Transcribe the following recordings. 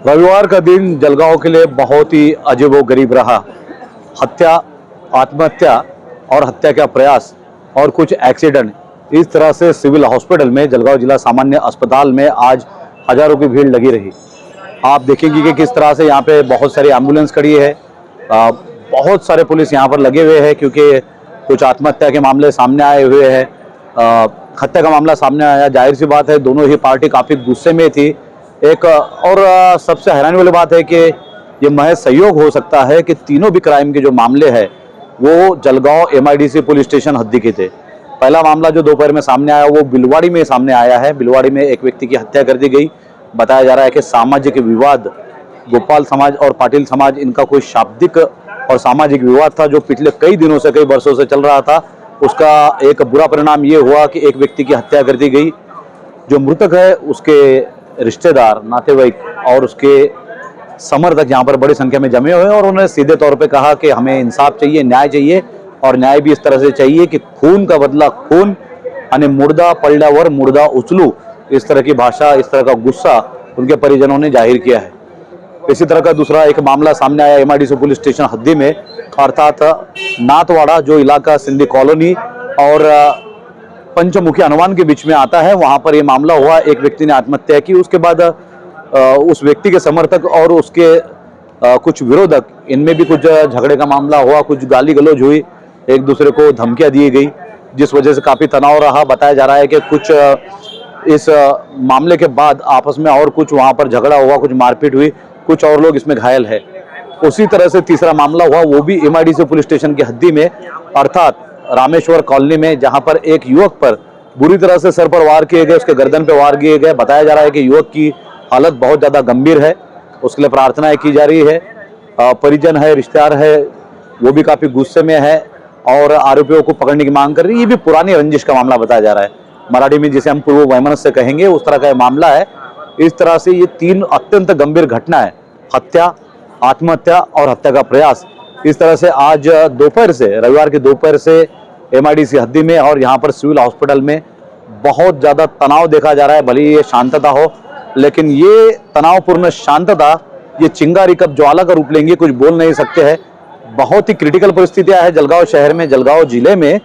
रविवार का दिन जलगांव के लिए बहुत ही अजीबो गरीब रहा। हत्या, आत्महत्या और हत्या का प्रयास और कुछ एक्सीडेंट। इस तरह से सिविल हॉस्पिटल में, जलगांव जिला सामान्य अस्पताल में आज हज़ारों की भीड़ लगी रही। आप देखेंगे कि किस तरह से यहाँ पे बहुत सारी एंबुलेंस खड़ी है। बहुत सारे पुलिस यहाँ पर लगे हुए हैं क्योंकि कुछ आत्महत्या के मामले सामने आए हुए हैं। हत्या का मामला सामने आया। ज़ाहिर सी बात है, दोनों ही पार्टी काफ़ी गुस्से में थी। एक, और सबसे हैरानी वाली बात है कि ये महज सहयोग हो सकता है कि तीनों भी क्राइम के जो मामले हैं, वो जलगांव एमआईडीसी पुलिस स्टेशन हद्दी के थे। पहला मामला जो दोपहर में सामने आया, वो बिलवाड़ी में सामने आया है। बिलवाड़ी में एक व्यक्ति की हत्या कर दी गई। बताया जा रहा है कि सामाजिक विवाद, गोपाल समाज और पाटिल समाज, इनका कोई शाब्दिक और सामाजिक विवाद था जो पिछले कई दिनों से, कई वर्षों से चल रहा था। उसका एक बुरा परिणाम ये हुआ कि एक व्यक्ति की हत्या कर दी गई। जो मृतक है, उसके रिश्तेदार, नातेवाईक और उसके समर्थक यहाँ पर बड़ी संख्या में जमे हुए हैं और उन्होंने सीधे तौर पे कहा कि हमें इंसाफ चाहिए, न्याय चाहिए और न्याय भी इस तरह से चाहिए कि खून का बदला खून, यानी मुर्दा पलड्यावर मुर्दा उचलू इस तरह की भाषा, इस तरह का गुस्सा उनके परिजनों ने ज़ाहिर किया है। इसी तरह का दूसरा एक मामला सामने आया एमआईडीसी पुलिस स्टेशन हद्दी में, अर्थात नाथवाड़ा जो इलाका सिंधी कॉलोनी और पंचमुखी अनुमान के बीच में आता है, वहाँ पर ये मामला हुआ। एक व्यक्ति ने आत्महत्या की, उसके बाद उस व्यक्ति के समर्थक और उसके कुछ विरोधक, इनमें भी कुछ झगड़े का मामला हुआ, कुछ गाली गलौज हुई, एक दूसरे को धमकियाँ दी गई, जिस वजह से काफ़ी तनाव रहा। बताया जा रहा है कि कुछ इस मामले के बाद आपस में और कुछ वहाँ पर झगड़ा हुआ, कुछ मारपीट हुई, कुछ और लोग इसमें घायल है। उसी तरह से तीसरा मामला हुआ, वो भी एमआईडीसी पुलिस स्टेशन की हद्दी में, अर्थात रामेश्वर कॉलोनी में, जहाँ पर एक युवक पर बुरी तरह से सर पर वार किए गए, उसके गर्दन पर वार किए गए। बताया जा रहा है कि युवक की हालत बहुत ज़्यादा गंभीर है। उसके लिए प्रार्थनाएँ की जा रही है। परिजन है, रिश्तेदार है, वो भी काफ़ी गुस्से में है और आरोपियों को पकड़ने की मांग कर रही है। ये भी पुरानी रंजिश का मामला बताया जा रहा है। मराठी में जिसे हम पूर्व वैमनस से कहेंगे, उस तरह का मामला है। इस तरह से ये तीन अत्यंत गंभीर घटना है। हत्या, आत्महत्या और हत्या का प्रयास। इस तरह से आज दोपहर से, रविवार के दोपहर से एमआईडीसी हद्दी में और यहाँ पर सिविल हॉस्पिटल में बहुत ज़्यादा तनाव देखा जा रहा है, भले ये शांतता हो, लेकिन ये तनावपूर्ण शांतता, ये चिंगारी कब ज्वाला का रूप लेंगे कुछ बोल नहीं सकते हैं। बहुत ही क्रिटिकल परिस्थितियाँ है जलगांव शहर में, जलगांव ज़िले में।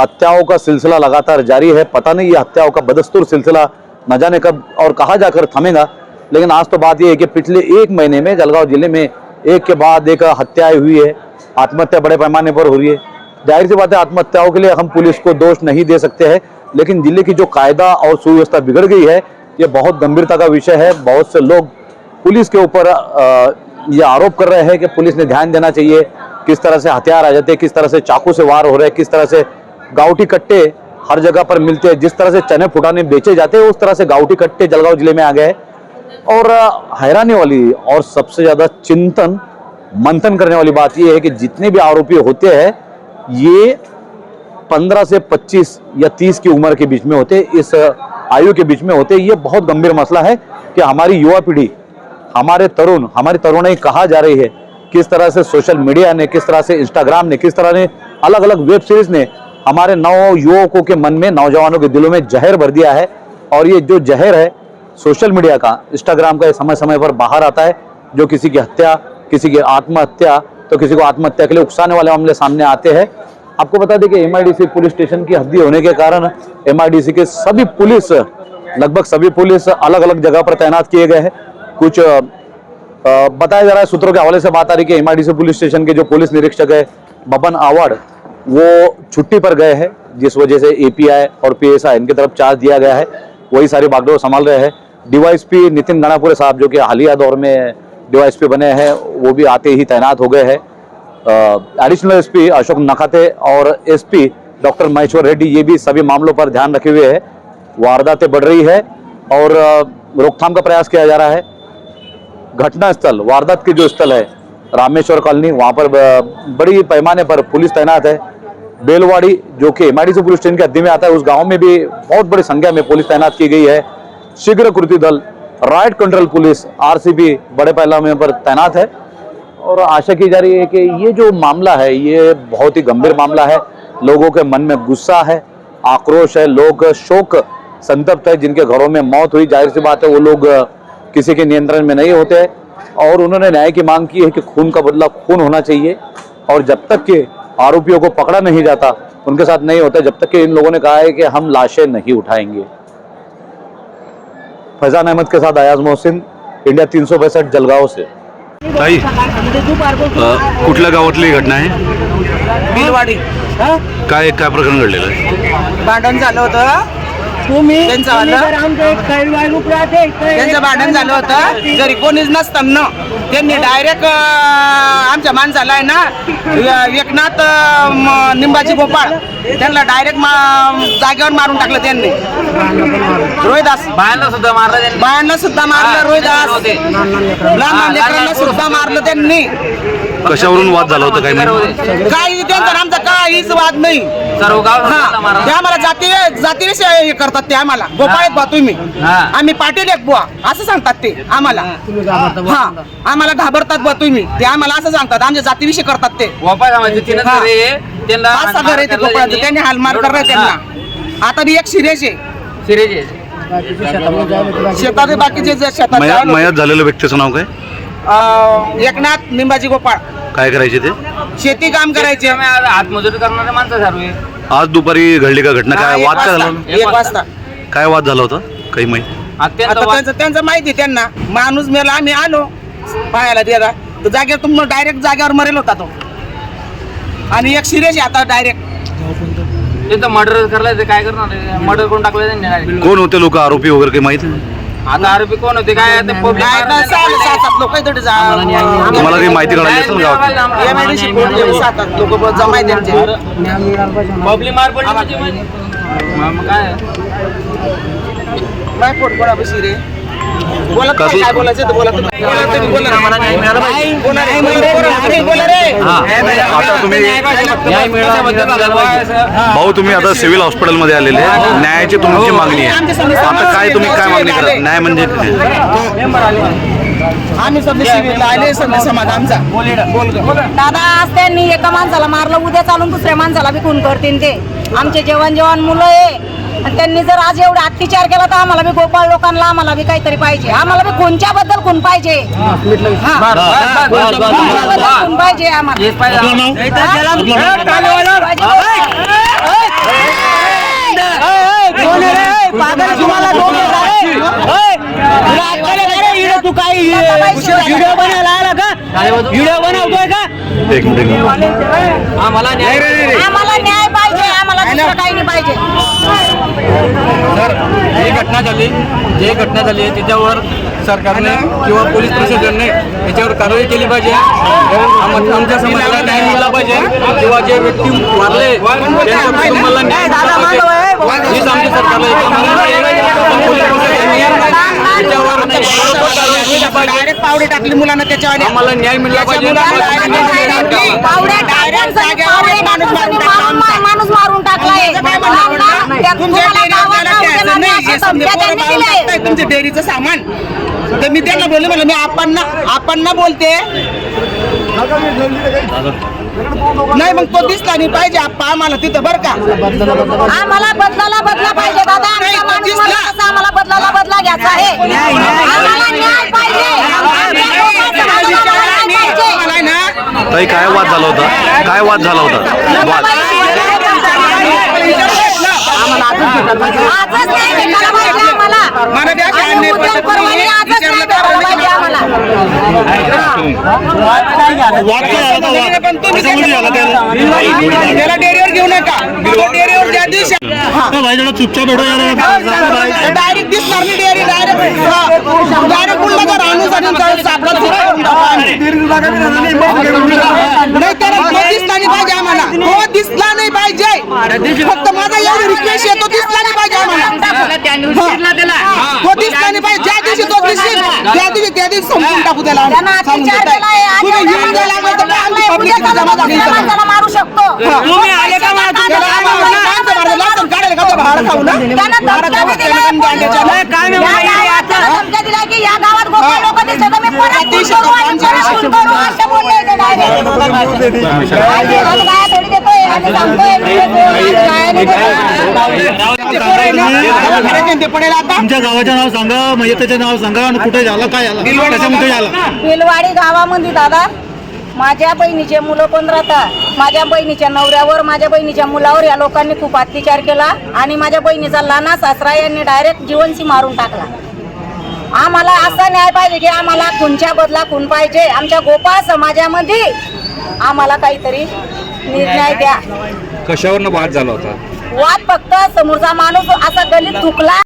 हत्याओं का सिलसिला लगातार जारी है। पता नहीं ये हत्याओं का बदस्तूर सिलसिला न जाने कब और कहाँ जाकर थमेगा। लेकिन आज तो बात यह है कि पिछले एक महीने में जलगांव ज़िले में एक के बाद एक हत्याएँ हुई है। आत्महत्या बड़े पैमाने पर हो रही है। ज़ाहिर सी बात है, आत्महत्याओं के लिए हम पुलिस को दोष नहीं दे सकते हैं, लेकिन ज़िले की जो कायदा और सुव्यवस्था बिगड़ गई है, ये बहुत गंभीरता का विषय है। बहुत से लोग पुलिस के ऊपर ये आरोप कर रहे हैं कि पुलिस ने ध्यान देना चाहिए, किस तरह से हथियार आ जाते हैं, किस तरह से चाकू से वार हो रहे हैं, किस तरह से गावठी कट्टे हर जगह पर मिलते हैं, जिस तरह से चने फुटाने बेचे जाते हैं, उस तरह से गावठी कट्टे जलगांव ज़िले में आ गए और हैरानी वाली और सबसे ज़्यादा चिंतन, मंथन करने वाली बात यह है कि जितने भी आरोपी होते हैं ये 15 से 25 या 30 की उम्र के बीच में होते, इस आयु के बीच में होते, ये बहुत गंभीर मसला है कि हमारी युवा पीढ़ी, हमारे तरुण, हमारी तरुणाई कहा जा रही है? किस तरह से सोशल मीडिया ने, किस तरह से इंस्टाग्राम ने, किस तरह ने अलग अलग वेब सीरीज़ ने हमारे नव युवकों के मन में, नौजवानों के दिलों में जहर भर दिया है। और ये जो जहर है, सोशल मीडिया का, इंस्टाग्राम का समय समय पर बाहर आता है, जो किसी की हत्या, किसी की आत्महत्या तो किसी को आत्महत्या के लिए उकसाने वाले मामले सामने आते हैं। आपको बता दें कि एमआईडीसी पुलिस स्टेशन की हद्दी होने के कारण एमआईडीसी के सभी पुलिस, लगभग सभी पुलिस अलग अलग जगह पर तैनात किए गए हैं। कुछ बताया जा रहा है, सूत्रों के हवाले से बात आ रही है कि एमआईडीसी पुलिस स्टेशन के जो पुलिस निरीक्षक है, बबन आवाड़, वो छुट्टी पर गए हैं, जिस वजह से एपीआई और पीएसआई इनकी तरफ़ चार्ज दिया गया है। वही सारी बागडोर संभाल रहे हैं। डीवाईएसपी नितिन गणापुरे साहब, जो कि हालिया दौर में डीवाईएसपी बने हैं, वो भी आते ही तैनात हो गए हैं। एडिशनल एसपी अशोक नखाते और एसपी डॉक्टर महेश्वर रेड्डी, ये भी सभी मामलों पर ध्यान रखे हुए है। वारदातें बढ़ रही है और रोकथाम का प्रयास किया जा रहा है। घटना स्थल वारदात के जो स्थल है, रामेश्वर कॉलोनी, वहाँ पर बड़ी पैमाने पर पुलिस तैनात है। बेलवाड़ी, जो कि एमआईडीसी पुलिस स्टेशन के हद्दी में आता है, उस गाँव में भी बहुत बड़ी संख्या में पुलिस तैनात की गई है। शीघ्र कृति दल राइट कंट्रोल पुलिस, आरसीबी, बड़े पैमाने पर तैनात है। और आशा की जा रही है कि ये जो मामला है, ये बहुत ही गंभीर मामला है। लोगों के मन में गुस्सा है, आक्रोश है, लोग शोक, संतप्त है। जिनके घरों में मौत हुई, ज़ाहिर सी बात है, वो लोग किसी के नियंत्रण में नहीं होते। और उन्होंने न्याय की मांग की है कि खून का बदला खून होना चाहिए। और जब तक के आरोपियों को पकड़ा नहीं जाता, उनके साथ नहीं होता, जब तक कि इन लोगों ने कहा है कि हम लाशें नहीं उठाएँगे। फैजान अहमद के साथ अयाज मोहसिन इंडिया तीन सौ पैंसठ जलगांव से। ताई कुठल्या गावातली घटना आहे? बिलवाडी काय काय प्रकरण घडलेलं आहे? भांडण झालं होतं. तुम्ही त्यांचं तुम्ही आलं? जर आमच्या एक एक त्यांचं भांडण झालं होतं. घरी कोणीच नसताना त्यांनी डायरेक्ट आमच्या माणसाला आहे ना एकनाथ म- निंबाजी गोपाळ त्यांना डायरेक्ट जागेवर मारून टाकलं त्यांनी. रोहिदास. बायांना सुद्धा मारलं त्यांनी. बायांना सुद्धा मारलं रोहिदास. लहान हा, लहान लेकरांना सुद्धा मारलं त्यांनी. कशावरून वाद झाला होता माहिती? काही त्यांचा आमचा काहीच वाद नाही. सर्व गाव हा सुद्धा ते आम्हाला जाती जातीविषयी हे करतात ते आम्हाला. गोपाळ आहेत बुवा तुम्ही. हा. आम्ही पाटील एक बुवा. असं सांगतात ते आम्हाला. हा. आम्हाला घाबरतात बुवा तुम्ही. ते आम्हाला असं सांगतात. आमच्या जातीविषयी करतात ते. तीनच हा. पाच सहा घर आहे ते हाणमार गोपाळाचं करलं त्यांनी हालमार करणार त्यांना. आता बी एक सिरेश आहे. हा. शेतात बाकीचे जे शेतात मया मयात झालेल्या व्यक्तीचं नाव काय. अं, एकनाथ निंबाजी गोपाळ. काय करायचे ते? शेती काम करायचे. हातमजुरी करणारे माणसं सर्व. आज दुपारी घडली का घटना? हा, काय एक वाद काय झाला? वाजता. एक वाजता. काय वाद झाला होता? काही माहिती? अत्यंत आता वा- त्यांचं त्यांचं माहिती आहे त्यांना. माणूस मेला आम्ही आलो. पाहायला त्याला तर जागेवर तुम डायरेक्ट जागेवर मरेल होता तो. आणि एक सिरियस आता डायरेक्ट त्यांचं मर्डर करलं ते काय करणार? मर्डर करून टाकलं त्यांनी direct. कोण होते लोक? आरोपी वगैरे काही माहिती आता आरोपी कोण होते? काय ते public. सहा सात लोक इथे तुम्हाला काही माहिती कळाली असेल गावात? एमआयडीसी सात आठ लोक जमा आहे त्यांचे. पब्लिक मार पडली म्हणजे मग- मग काय? नाही पोट कोणा बशी रे. तुम्हाला काय बोलायचं भाऊ तुम्ही आता सिव्हिल हॉस्पिटलमध्ये आलेले न्यायाची तुमची मागणी आहे. आता काय तुम्ही काय मागणी करा न्याय म्हणजे दादा आज त्यांनी एका माणसाला मारलं. उद्या चालून दुसऱ्या माणसाला बी खून करतील ते. आमचे जेवण जेवण मुलं आहे. आणि त्यांनी जर आज एवढा अत्याचार केला तर आम्हाला बी गोपाळ लोकांना आम्हाला बी काहीतरी पाहिजे. आम्हाला बी खूनच्या बद्दल खून पाहिजे? हा. खून पाहिजे आम्हाला? हा? तू काय व्हिडिओ बनायला आला का? व्हिडिओ बनवतोय का? एक मिनिट. आम्हाला न्याय आम्हाला न्याय दुसरं काही नाही पाहिजे. तर जी घटना झाली. जे घटना झाली आहे त्याच्यावर सरकारने किंवा पोलीस प्रशासनाने याच्यावर कारवाई केली पाहिजे. आम- आमच्या समाजाला न्याय मिळाला पाहिजे. किंवा जे व्यक्ती वारले त्यांच्या कुटुंबाला न्याय मिळाला पाहिजे. हीच आमची सरकारला डायरेक्ट पावडे टाकली मुलांना त्याच्यावर आम्हाला न्याय मिळाला पाहिजे. माणूस मारून तुमच्या असं डेअरीचं सामान. तर मी त्यांना बोलले म्हणलं मी आपण आपण ना बोलते. नाही मग तो दिसला नाही पाहिजे. आप्पा आम्हाला तिथं बरं का. आम्हाला बदलाला बदला पाहिजे दादा. आमचा माणूस तसा आम्हाला बदलाला बदला घ्यायचा आहे? आम्हाला न्याय पाहिजे. आमच्या लोकांचं आम्हाला न्याय पाहिजे. मला आहे ना ताई काय वाद झाला होता? काय वाद झाला होता? वाद. आजच नाही भेटायला पाहिजे आम्हाला. मला द्या आणि काय उद्या नाही परवाने आजच नाही भेटायला पाहिजे आम्हाला पण तुम्ही त्याला डेअरीवर घेऊ नका. तो डेअरीवर ज्या दिवशी डायरेक्ट दिसणार नाही डेअरी डायरेक्ट नाही दिसला नाही पाहिजे आम्हाला. हो दिसला नाही पाहिजे. फक्त माझा एवढी रिक्वेस्ट आहे दिसला नाही पाहिजे आम्हाला. हो, दिसला नाही पाहिजे. ज्या दिवशी तो दिसेल त्या दिवशी त्या दिवशी समजून टाकू त्याला तुम्ही घेऊन जायला मारू शकतो. दिला की या गावात लोक दिसले मी परत तुमच्या गावाचं नाव सांगा म्हणजे त्याचं नाव सांगा आणि कुठे झालं काय झालं? त्याच्यामध्ये झालं? बिलवाडी गावामध्ये दादा. माझ्या बहिणीचे मुलं पण राहतात माझ्या बहिणीच्या नवऱ्यावर माझ्या बहिणीच्या मुलावर या लोकांनी खूप अत्याचार केला आणि माझ्या बहिणीचा लाना सासरा यांनी डायरेक्ट जीवनशी मारून टाकला. आम्हाला असा न्याय पाहिजे की आम्हाला खुनच्या बदला खून पाहिजे. आमच्या गोपाळ समाजामध्ये आम्हाला काहीतरी निर्णय द्या. कशावरनं वाद झाला होता? वाद फक्त समोरचा माणूस असा गलीत थुकला